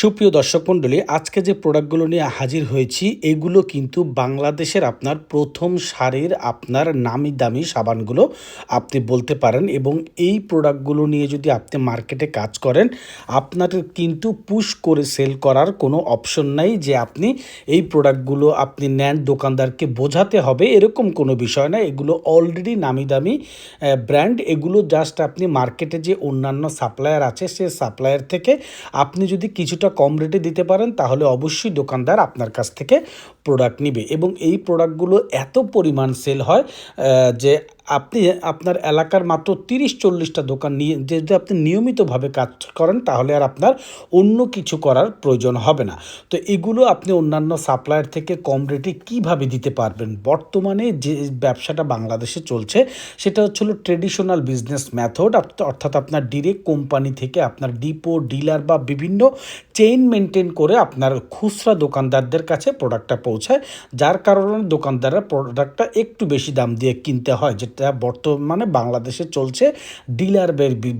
সুপ্রিয় দর্শক মণ্ডলী, আজকে যে প্রোডাক্টগুলো নিয়ে হাজির হয়েছি, এগুলো কিন্তু বাংলাদেশের আপনার প্রথম সারির আপনার নামি দামি সাবানগুলো আপনি বলতে পারেন এবং এই প্রোডাক্টগুলো নিয়ে যদি আপনি মার্কেটে কাজ করেন আপনার কিন্তু পুশ করে সেল করার কোনো অপশন নাই যে আপনি এই প্রোডাক্টগুলো আপনি নেন, দোকানদারকে বোঝাতে হবে, এরকম কোনো বিষয় না এগুলো অলরেডি নামি দামি ব্র্যান্ড এগুলো জাস্ট আপনি মার্কেটে যে অন্যান্য সাপ্লায়ার আছে, সে সাপ্লায়ার থেকে আপনি যদি কিছুটা কম রেটে দিতে পারেন, তাহলে অবশ্যই দোকানদার আপনার কাছ থেকে প্রোডাক্ট নিবে। এবং এই প্রোডাক্টগুলো এত পরিমাণ সেল হয় যে আপনি আপনার এলাকার মাত্র তিরিশ চল্লিশটা দোকান নিয়ে যদি আপনি নিয়মিতভাবে কাজ করেন, তাহলে আর আপনার অন্য কিছু করার প্রয়োজন হবে না। তো এগুলো আপনি অন্যান্য সাপ্লায়ার থেকে কম রেটে কীভাবে দিতে পারবেন? বর্তমানে যে ব্যবসাটা বাংলাদেশে চলছে, সেটা হচ্ছিল ট্রেডিশনাল বিজনেস মেথড অর্থাৎ আপনার ডিরেক্ট কোম্পানি থেকে আপনার ডিপো ডিলার বা বিভিন্ন চেইন মেনটেন করে আপনার খুচরা দোকানদারদের কাছে প্রোডাক্টটা পৌঁছায়, যার কারণে দোকানদাররা প্রোডাক্টটা একটু বেশি দাম দিয়ে কিনতে হয়, যেটা বর্তমানে বাংলাদেশে চলছে dealer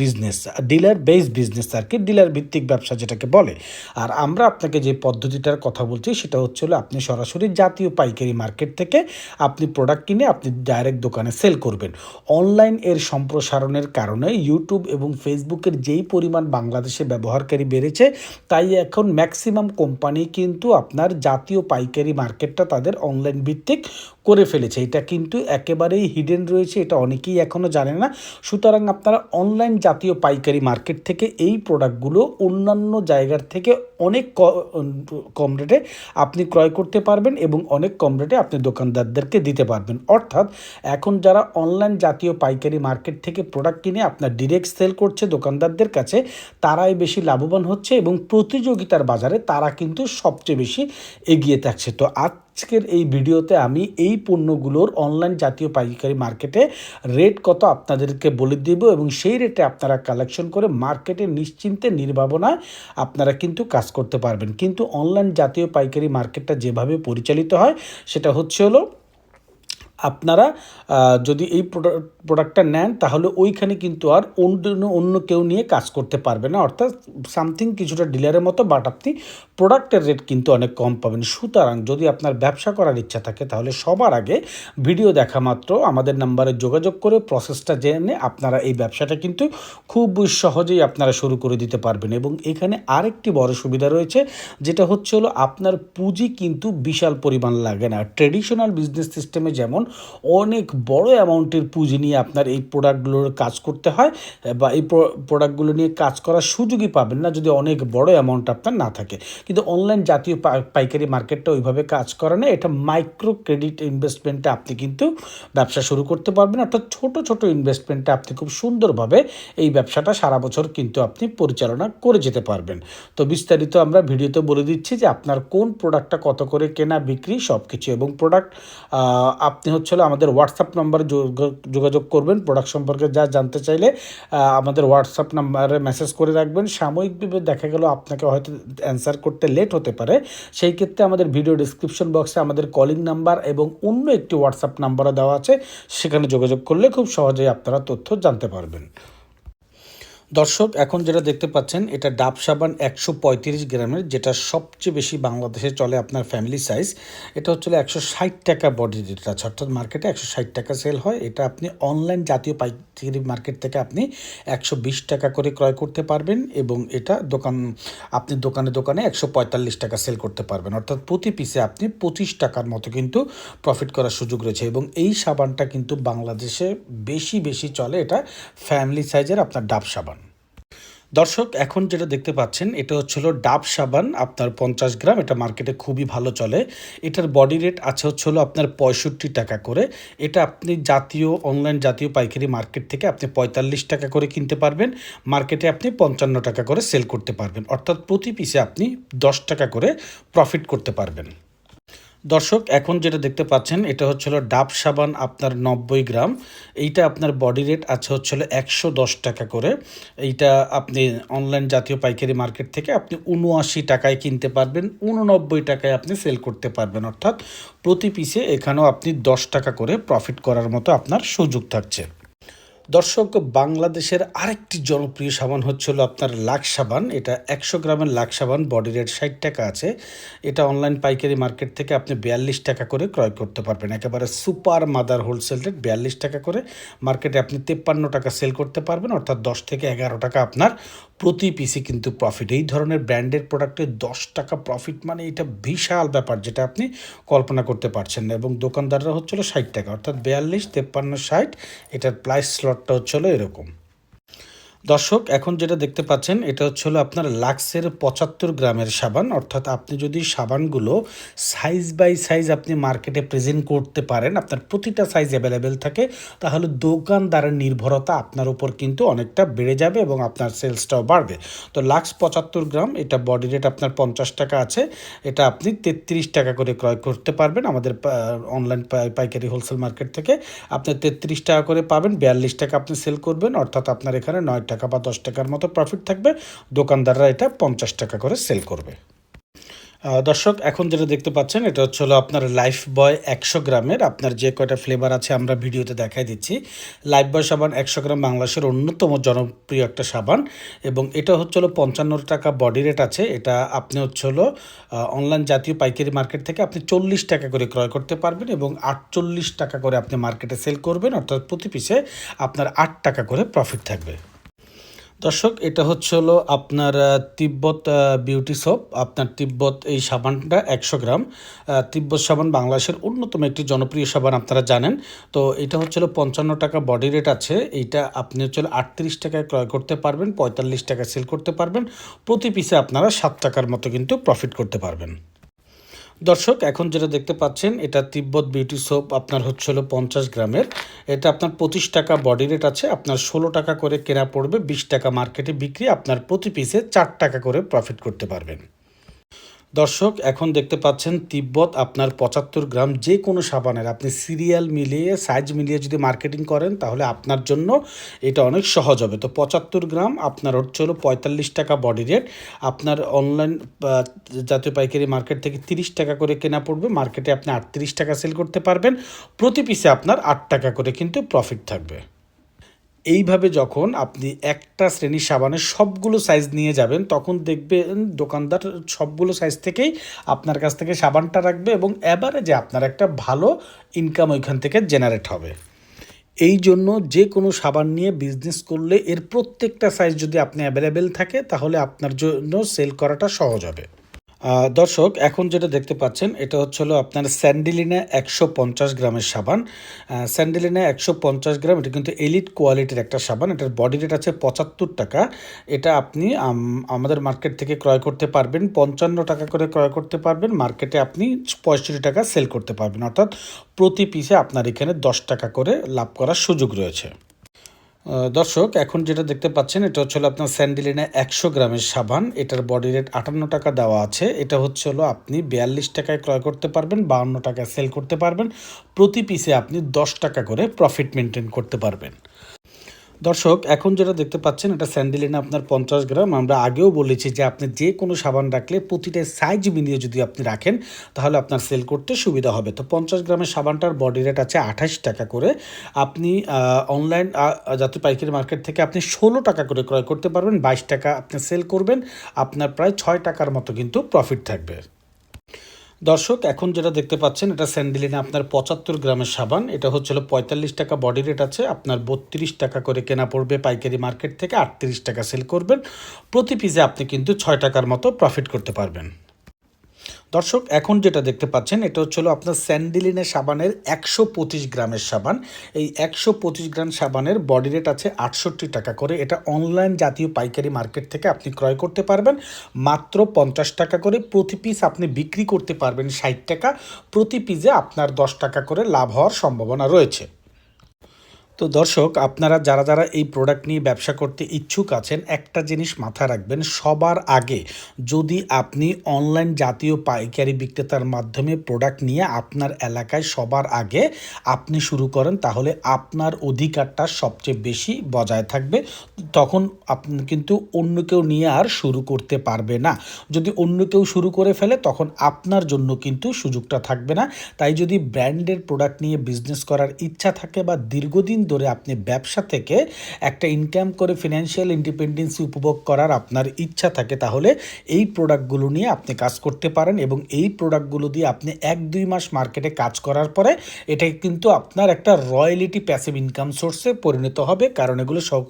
business dealer base business আর কি ডিলার ভিত্তিক ব্যবসা যেটাকে বলে। আর আমরা আপনাকে যে পদ্ধতিটার কথা বলছি, সেটা হচ্ছে হলো আপনি সরাসরি জাতীয় পাইকারি মার্কেট থেকে আপনি প্রোডাক্ট কিনে আপনি ডাইরেক্ট দোকানে সেল করবেন। অনলাইন এর সম্প্রসারণের কারণে ইউটিউব এবং ফেসবুকের যেই পরিমাণ বাংলাদেশে ব্যবহারকারী বেড়েছে, তাই এখন ম্যাক্সিমাম কোম্পানি কিন্তু আপনার জাতীয় পাইকারি মার্কেটটা তাদের অনলাইন ভিত্তিক করে ফেলেছে। এটা কিন্তু একেবারেই হিডেন রয়েছে, এটা অনেকেই এখনও জানে না। সুতরাং আপনারা অনলাইন জাতীয় পাইকারি মার্কেট থেকে এই প্রোডাক্টগুলো অন্যান্য জায়গার থেকে অনেক কম রেটে আপনি ক্রয় করতে পারবেন এবং অনেক কম রেটে আপনি দোকানদারদেরকে দিতে পারবেন। অর্থাৎ এখন যারা অনলাইন জাতীয় পাইকারি মার্কেট থেকে প্রোডাক্ট কিনে আপনার ডিরেক্ট সেল করছে দোকানদারদের কাছে, তারাই বেশি লাভবান হচ্ছে এবং প্রতিযোগিতার বাজারে তারা কিন্তু সবচেয়ে বেশি এগিয়ে থাকছে। তো আজকের এই ভিডিওতে আমি এই পণ্যগুলোর অনলাইন জাতীয় পাইকারি মার্কেটে রেট কত আপনাদেরকে বলে দেব এবং সেই রেটে আপনারা কালেকশন করে মার্কেটে নিশ্চিন্তে, নির্ভাবনায় আপনারা কিন্তু কাজ করতে পারবেন। কিন্তু অনলাইন জাতীয় পাইকারি মার্কেটটা যেভাবে পরিচালিত হয়, সেটা হচ্ছে হলো আপনারা যদি এই প্রোডাক্ট প্রোডাক্টটা নেন, তাহলে ওইখানে কিন্তু আর অন্য অন্য কেউ নিয়ে কাজ করতে পারবে না। অর্থাৎ সামথিং কিছুটা ডিলারের মতো, বাট আপনি প্রোডাক্টের রেট কিন্তু অনেক কম পাবেন। সুতরাং যদি আপনার ব্যবসা করার ইচ্ছা থাকে, তাহলে সবার আগে ভিডিও দেখা মাত্র, আমাদের নাম্বারে যোগাযোগ করে প্রসেসটা জেনে আপনারা এই ব্যবসাটা কিন্তু খুব সহজেই আপনারা শুরু করে দিতে পারবেন। এবং এখানে আরেকটি বড় সুবিধা রয়েছে, যেটা হচ্ছে হলো, আপনার পুঁজি কিন্তু বিশাল পরিমাণ লাগে না। ট্রেডিশনাল বিজনেস সিস্টেমে যেমন অনেক বড় অ্যামাউন্টের পুঁজি নিয়ে আপনার এই প্রোডাক্টগুলোর কাজ করতে হয় বা এই প্রোডাক্টগুলো নিয়ে কাজ করার সুযোগই পাবেন না যদি অনেক বড় অ্যামাউন্ট আপনার না থাকে। কিন্তু অনলাইন জাতীয় পাইকারি মার্কেটটা ওইভাবে কাজ করে না। এটা মাইক্রো ক্রেডিট ইনভেস্টমেন্টে আপনি কিন্তু ব্যবসা শুরু করতে পারবেন। অর্থাৎ ছোট ছোট ইনভেস্টমেন্টে আপনি খুব সুন্দরভাবে এই ব্যবসাটা সারা বছর কিন্তু আপনি পরিচালনা করে যেতে পারবেন। তো বিস্তারিত আমরা ভিডিওতে বলে দিচ্ছি যে আপনার কোন প্রোডাক্টটা কত করে কেনা, বিক্রি সব কিছু এবং প্রোডাক্ট আপনি হচ্ছে হলো আমাদের হোয়াটসঅ্যাপ নাম্বার যোগাযোগ করবেন। প্রোডাক্ট সম্পর্কে যা জানতে চাইলে আমাদের হোয়াটসঅ্যাপ নাম্বারে মেসেজ করে রাখবেন। সাময়িকভাবে দেখা গেল আপনাকে হয়তো অ্যান্সার করতে লেট হতে পারে। সেই ক্ষেত্রে আমাদের ভিডিও ডিসক্রিপশন বক্সে আমাদের কলিং নাম্বার এবং অন্য একটি হোয়াটসঅ্যাপ নাম্বারও দেওয়া আছে। সেখানে যোগাযোগ করলে খুব সহজেই আপনারা তথ্য জানতে পারবেন। দর্শক, এখন যেটা দেখতে পাচ্ছেন, এটা ডাব সাবান একশো পঁয়ত্রিশ গ্রামের, যেটা সবচেয়ে বেশি বাংলাদেশে চলে আপনার ফ্যামিলি সাইজ এটা হচ্ছে একশো ষাট টাকা বডি রেট আছে অর্থাৎ মার্কেটে একশো ষাট টাকা সেল হয়। এটা আপনি অনলাইন জাতীয় পাইকারি মার্কেট থেকে আপনি একশো বিশ টাকা করে ক্রয় করতে পারবেন এবং এটা দোকান, আপনি দোকানে দোকানে একশো পঁয়তাল্লিশ টাকা সেল করতে পারবেন। অর্থাৎ প্রতি পিসে আপনি পঁচিশ টাকার মতো কিন্তু প্রফিট করার সুযোগ রয়েছে এবং এই সাবানটা কিন্তু বাংলাদেশে বেশি বেশি চলে। এটা ফ্যামিলি সাইজের আপনার ডাব সাবান। দর্শক, এখন যেটা দেখতে পাচ্ছেন, এটা হচ্ছিল ডাব সাবান, আপনার পঞ্চাশ গ্রাম, এটা মার্কেটে খুবই ভালো চলে। এটার বডি রেট আছে হচ্ছে আপনার পঁয়ষট্টি টাকা করে। এটা আপনি জাতীয়, অনলাইন জাতীয় পাইকারি মার্কেট থেকে আপনি পঁয়তাল্লিশ টাকা করে কিনতে পারবেন। মার্কেটে আপনি পঞ্চান্ন টাকা করে সেল করতে পারবেন। অর্থাৎ প্রতি পিসে আপনি দশ টাকা করে প্রফিট করতে পারবেন। দর্শক, এখন যেটা দেখতে পাচ্ছেন, এটা হচ্ছিল ডাব সাবান আপনার নব্বই গ্রাম। এইটা আপনার বডি রেট আছে হচ্ছিল একশো দশ টাকা করে। এইটা আপনি অনলাইন জাতীয় পাইকারি মার্কেট থেকে আপনি উনআশি টাকায় কিনতে পারবেন উননব্বই টাকায় আপনি সেল করতে পারবেন। অর্থাৎ প্রতি পিসে এখানেও আপনি দশ টাকা করে প্রফিট করার মতো আপনার সুযোগ থাকছে। দর্শক, বাংলাদেশের আরেকটি জনপ্রিয় সাবান হচ্ছিল আপনার লাখ সাবান। এটা একশো গ্রামের লাখ সাবান, বডি রেট ষাট টাকা আছে। এটা অনলাইন পাইকারি মার্কেট থেকে আপনি বিয়াল্লিশ টাকা করে ক্রয় করতে পারবেন। একেবারে সুপার মাদার হোলসেল রেট, বিয়াল্লিশ টাকা করে। মার্কেটে আপনি তেপ্পান্ন টাকা সেল করতে পারবেন, অর্থাৎ দশ থেকে এগারো টাকা আপনার প্রতি পিসে কিন্তু প্রফিট এই ধরনের ব্র্যান্ডের প্রোডাক্টে দশ টাকা প্রফিট মানে এটা বিশাল ব্যাপার যেটা আপনি কল্পনা করতে পারছেন না। এবং দোকানদাররা হচ্ছিল ষাট টাকা, অর্থাৎ বিয়াল্লিশ, তেপ্পান্ন, ষাট, এটার প্রাইস স্লটটা হচ্ছিল এরকম। দর্শক, এখন যেটা দেখতে পাচ্ছেন, এটা হচ্ছে হলো আপনার লাক্সের পঁচাত্তর গ্রামের সাবান। অর্থাৎ আপনি যদি সাবানগুলো সাইজ বাই সাইজ আপনি মার্কেটে প্রেজেন্ট করতে পারেন, আপনার প্রতিটা সাইজ অ্যাভেলেবেল থাকে, তাহলে দোকানদারের নির্ভরতা আপনার উপর কিন্তু অনেকটা বেড়ে যাবে এবং আপনার সেলসটাও বাড়বে। তো লাক্স পঁচাত্তর গ্রাম, এটা বডি রেট আপনার পঞ্চাশ টাকা আছে, এটা আপনি তেত্রিশ টাকা করে ক্রয় করতে পারবেন আমাদের অনলাইন পাইকারি হোলসেল মার্কেট থেকে। আপনি তেত্রিশ টাকা করে পাবেন, বিয়াল্লিশ টাকা আপনি সেল করবেন, অর্থাৎ আপনার এখানে নয় বা দশ টাকার মতো প্রফিট থাকবে। দোকানদাররা এটা পঞ্চাশ টাকা করে সেল করবে। দর্শক, এখন যেটা দেখতে পাচ্ছেন, এটা হচ্ছে হলো আপনার লাইফ বয় একশো গ্রামের। আপনার যে কয়টা ফ্লেভার আছে আমরা ভিডিওতে দেখাই দিচ্ছি। লাইফ বয় সাবান একশো গ্রাম বাংলাদেশের অন্যতম জনপ্রিয় একটা সাবান এবং এটা হচ্ছে হলো পঞ্চান্ন টাকা বডি রেট আছে। এটা আপনি হচ্ছে হলো অনলাইন জাতীয় পাইকারি মার্কেট থেকে আপনি চল্লিশ টাকা করে ক্রয় করতে পারবেন এবং আটচল্লিশ টাকা করে আপনি মার্কেটে সেল করবেন। অর্থাৎ প্রতি পিসে আপনার আট টাকা করে প্রফিট থাকবে। দর্শক, এটা হচ্ছে হলো আপনার তিব্বত বিউটি সোপ আপনার তিব্বত এই সাবানটা একশো গ্রাম। তিব্বত সাবান বাংলাদেশের অন্যতম একটি জনপ্রিয় সাবান, আপনারা জানেন। তো এটা হচ্ছে হলো পঞ্চান্ন টাকা বডি রেট আছে। এইটা আপনি হচ্ছে আটত্রিশ টাকায় ক্রয় করতে পারবেন, পঁয়তাল্লিশ টাকা সেল করতে পারবেন। প্রতি পিসে আপনারা সাত টাকার মতো কিন্তু প্রফিট করতে পারবেন। দর্শক, এখন যেটা দেখতে পাচ্ছেন, এটা তিব্বত বিউটি সোপ আপনার হচ্ছে হলো পঞ্চাশ গ্রামের। এটা আপনার পঁচিশ টাকা বডি রেট আছে, আপনার ষোলো টাকা করে কেনা পড়বে, বিশ টাকা মার্কেটে বিক্রি, আপনার প্রতি পিসে চার টাকা করে প্রফিট করতে পারবেন। দর্শক, এখন দেখতে পাচ্ছেন তিব্বত আপনার পঁচাত্তর গ্রাম যে কোনো সাবানের। আপনি সিরিয়াল মিলিয়ে, সাইজ মিলিয়ে যদি মার্কেটিং করেন, তাহলে আপনার জন্য এটা অনেক সহজ হবে। তো পঁচাত্তর গ্রাম আপনার হচ্ছে হলো পঁয়তাল্লিশ টাকা বডি রেট আপনার অনলাইন জাতীয় পাইকারি মার্কেট থেকে তিরিশ টাকা করে কেনা পড়বে। মার্কেটে আপনি আটত্রিশ টাকা সেল করতে পারবেন। প্রতি পিসে আপনার আট টাকা করে কিন্তু প্রফিট থাকবে। এইভাবে যখন আপনি একটা শ্রেণির সাবানের সবগুলো সাইজ নিয়ে যাবেন, তখন দেখবেন দোকানদার সবগুলো সাইজ থেকেই আপনার কাছ থেকে সাবানটা রাখবে এবং এবারে যে আপনার একটা ভালো ইনকাম ওইখান থেকে জেনারেট হবে। এই জন্য যে কোনো সাবান নিয়ে বিজনেস করলে এর প্রত্যেকটা সাইজ যদি আপনি অ্যাভেলেবেল থাকে, তাহলে আপনার জন্য সেল করাটা সহজ হবে। দর্শক এখন যেটা দেখতে পাচ্ছেন এটা হচ্ছে হলো আপনার স্যান্ডিলিনা একশো পঞ্চাশ গ্রামের সাবান। আহ, একশো পঞ্চাশ গ্রাম এটা কিন্তু এলিট কোয়ালিটির একটা সাবান এটার বডি রেট আছে পঁচাত্তর টাকা। এটা আপনি আমাদের মার্কেট থেকে ক্রয় করতে পারবেন পঞ্চান্ন টাকা করে ক্রয় করতে পারবেন মার্কেটে আপনি পঁয়ষট্টি টাকা সেল করতে পারবেন। অর্থাৎ প্রতি পিসে আপনার এখানে দশ টাকা করে লাভ করার সুযোগ রয়েছে। দর্শক, এখন যেটা দেখতে পাচ্ছেন, এটা হচ্ছে হলো আপনার স্যান্ডিলিনা একশো গ্রামের সাবান। এটার বডি রেট আটান্ন টাকা দেওয়া আছে। এটা হচ্ছে হলো আপনি বিয়াল্লিশ টাকায় ক্রয় করতে পারবেন বাউন্ন টাকায় সেল করতে পারবেন। প্রতি পিসে আপনি দশ টাকা করে প্রফিট মেনটেন করতে পারবেন। দর্শক, এখন যেটা দেখতে পাচ্ছেন, এটা স্যান্ডেলিনা আপনার পঞ্চাশ গ্রাম। আমরা আগেও বলেছি যে আপনি যে কোনো সাবান রাখলে প্রতিটা সাইজ মিলিয়ে যদি আপনি রাখেন, তাহলে আপনার সেল করতে সুবিধা হবে। তো পঞ্চাশ গ্রামের সাবানটার বডি রেট আছে আঠাশ টাকা করে। আপনি অনলাইন জাতীয় পাইকারি মার্কেট থেকে আপনি ষোলো টাকা করে ক্রয় করতে পারবেন, বাইশ টাকা আপনি সেল করবেন, আপনার প্রায় ছয় টাকার মতো কিন্তু প্রফিট থাকবে। দর্শক, এখন যেটা দেখতে পাচ্ছেন, এটা স্যান্ডেলিনে আপনার পঁচাত্তর গ্রামের সাবান। এটা হচ্ছিল পঁয়তাল্লিশ টাকা বডি রেট আছে, আপনার বত্রিশ টাকা করে কেনা পড়বে, পাইকারি মার্কেট থেকে আটত্রিশ টাকা সেল করবেন। প্রতি পিসে আপনি কিন্তু ছয় টাকার মতো প্রফিট করতে পারবেন। দর্শক, এখন যেটা দেখতে পাচ্ছেন, এটা হচ্ছিল আপনার স্যান্ডিলিনের সাবানের একশো পঁচিশ গ্রামের সাবান। এই একশো পঁচিশ গ্রাম সাবানের বডি রেট আছে আটষট্টি টাকা করে। এটা অনলাইন জাতীয় পাইকারি মার্কেট থেকে আপনি ক্রয় করতে পারবেন। মাত্র পঞ্চাশ টাকা করে প্রতি পিস আপনি বিক্রি করতে পারবেন ষাট টাকা। প্রতি পিসে আপনার দশ টাকা করে লাভ হওয়ার সম্ভাবনা রয়েছে। তো দর্শক, আপনারা যারা যারা এই প্রোডাক্ট নিয়ে ব্যবসা করতে ইচ্ছুক আছেন, একটা জিনিস মাথায় রাখবেন, সবার আগে যদি আপনি অনলাইন জাতীয় পাইকারি বিক্রেতার মাধ্যমে প্রোডাক্ট নিয়ে আপনার এলাকায় সবার আগে আপনি শুরু করেন, তাহলে আপনার অধিকারটা সবচেয়ে বেশি বজায় থাকবে। তখন আপনি কিন্তু অন্য কেউ নিয়ে আর শুরু করতে পারবে না। যদি অন্য কেউ শুরু করে ফেলে, তখন আপনার জন্য কিন্তু সুযোগটা থাকবে না। তাই যদি ব্র্যান্ডের প্রোডাক্ট নিয়ে বিজনেস করার ইচ্ছা থাকে বা দীর্ঘদিন ধরে আপনি ব্যবসা থেকে একটা ইনকাম করে ফিনান্সিয়াল ইন্ডিপেন্ডেন্সি উপভোগ করার আপনার ইচ্ছা থাকে, তাহলে এই প্রোডাক্টগুলো নিয়ে আপনি কাজ করতে পারেন এবং এই প্রোডাক্টগুলো দিয়ে আপনি এক দুই মাস মার্কেটে কাজ করার পরে এটা কিন্তু আপনার একটা রয়্যালিটি প্যাসিভ ইনকাম সোর্সে পরিণত হবে। কারণ এগুলো সব,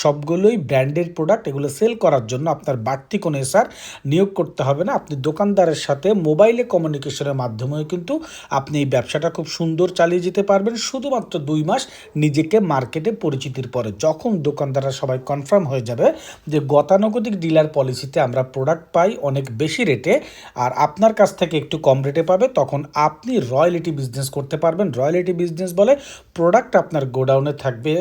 সবগুলোই ব্র্যান্ডের প্রোডাক্ট এগুলো সেল করার জন্য আপনার বাড়তি কোনো এসার নিয়োগ করতে হবে না। আপনি দোকানদারের সাথে মোবাইলে কমিউনিকেশনের মাধ্যমেও কিন্তু আপনি এই ব্যবসাটা খুব সুন্দর চালিয়ে যেতে পারবেন। শুধুমাত্র দুই মাস নিজেকে মার্কেটে পরিচিতির পরে। যখন দোকানদাররা সবাই কনফার্ম হয়ে যাবে যে গতানুগতিক ডিলার পলিসিতে আমরা প্রোডাক্ট পাই অনেক বেশি রেটে আর আপনার কাছ থেকে একটু কম রেটে পাবে, তখন আপনি রয়্যালিটি বিজনেস করতে পারবেন। রয়্যালিটি বিজনেস বলে প্রোডাক্ট আপনার গোডাউনে থাকবে।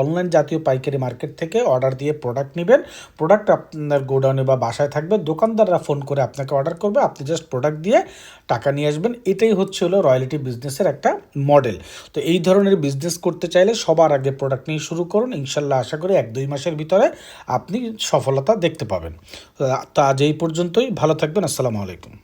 অনলাইন জাতীয় পাইকারি মার্কেট থেকে অর্ডার দিয়ে প্রোডাক্ট নেবেন। প্রোডাক্ট আপনার গোডাউনে বা বাসায় থাকবে। দোকানদাররা ফোন করে আপনাকে অর্ডার করবে। আপনি জাস্ট প্রোডাক্ট দিয়ে টাকা নিয়ে আসবেন। এটাই হচ্ছে হলো রয়্যালিটি বিজনেসের একটা মডেল তো এই ধরনের বিজনেস করতে চাইলে সবার আগে প্রোডাক্ট নিয়ে শুরু করুন। ইনশাল্লাহ আশা করি এক দুই মাসের ভিতরে আপনি সফলতা দেখতে পাবেন। তা আজ এই পর্যন্তই। ভালো থাকবেন। আসসালামু আলাইকুম।